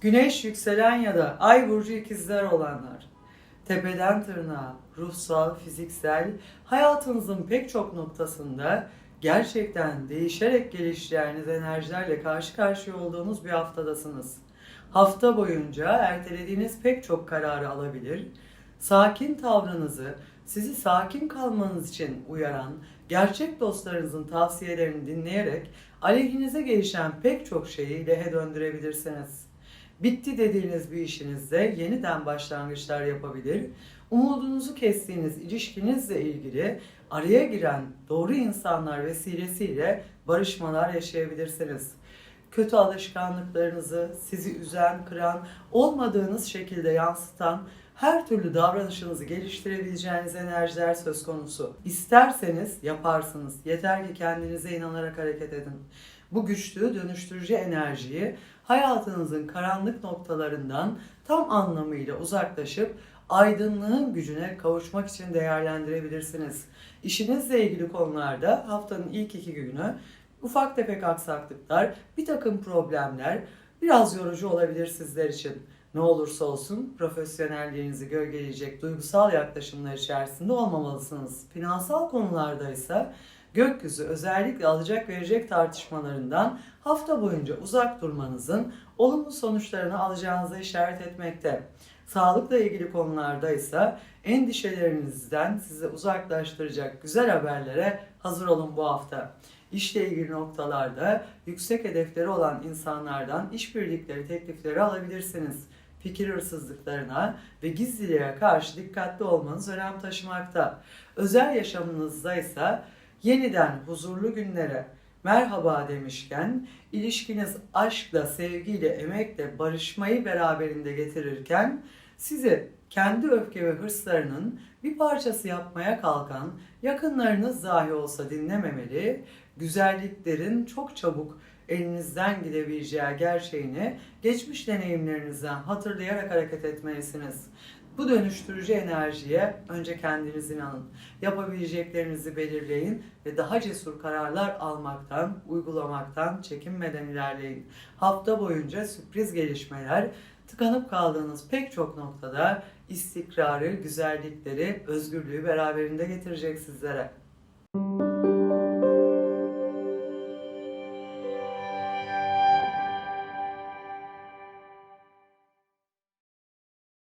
Güneş yükselen ya da ay burcu ikizler olanlar, tepeden tırnağa, ruhsal, fiziksel, hayatınızın pek çok noktasında gerçekten değişerek gelişeceğiniz enerjilerle karşı karşıya olduğunuz bir haftadasınız. Hafta boyunca ertelediğiniz pek çok kararı alabilir, sakin tavrınızı, sizi sakin kalmanız için uyaran, gerçek dostlarınızın tavsiyelerini dinleyerek aleyhinize gelişen pek çok şeyi lehe döndürebilirsiniz. Bitti dediğiniz bir işinizde yeniden başlangıçlar yapabilir, umudunuzu kestiğiniz ilişkinizle ilgili araya giren doğru insanlar vesilesiyle barışmalar yaşayabilirsiniz. Kötü alışkanlıklarınızı, sizi üzen, kıran, olmadığınız şekilde yansıtan her türlü davranışınızı geliştirebileceğiniz enerjiler söz konusu. İsterseniz yaparsınız. Yeter ki kendinize inanarak hareket edin. Bu güçlü dönüştürücü enerjiyi hayatınızın karanlık noktalarından tam anlamıyla uzaklaşıp aydınlığın gücüne kavuşmak için değerlendirebilirsiniz. İşinizle ilgili konularda haftanın ilk iki günü ufak tefek aksaklıklar, bir takım problemler biraz yorucu olabilir sizler için. Ne olursa olsun profesyonelliğinizi gölgeleyecek duygusal yaklaşımlar içerisinde olmamalısınız. Finansal konularda ise gökyüzü özellikle alacak verecek tartışmalarından hafta boyunca uzak durmanızın olumlu sonuçlarını alacağınıza işaret etmekte. Sağlıkla ilgili konularda ise endişelerinizden sizi uzaklaştıracak güzel haberlere hazır olun bu hafta. İşle ilgili noktalarda yüksek hedefleri olan insanlardan işbirlikleri teklifleri alabilirsiniz. Fikir hırsızlıklarına ve gizliliğe karşı dikkatli olmanız önem taşımakta. Özel yaşamınızda ise yeniden huzurlu günlere merhaba demişken ilişkiniz aşkla, sevgiyle, emekle barışmayı beraberinde getirirken sizi kendi öfke ve hırslarının bir parçası yapmaya kalkan yakınlarınız dahi olsa dinlememeli, güzelliklerin çok çabuk elinizden gidebileceği gerçeğini geçmiş deneyimlerinizden hatırlayarak hareket etmelisiniz. Bu dönüştürücü enerjiye önce kendiniz inanın. Yapabileceklerinizi belirleyin ve daha cesur kararlar almaktan, uygulamaktan çekinmeden ilerleyin. Hafta boyunca sürpriz gelişmeler, tıkanıp kaldığınız pek çok noktada istikrarı, güzellikleri, özgürlüğü beraberinde getirecek sizlere.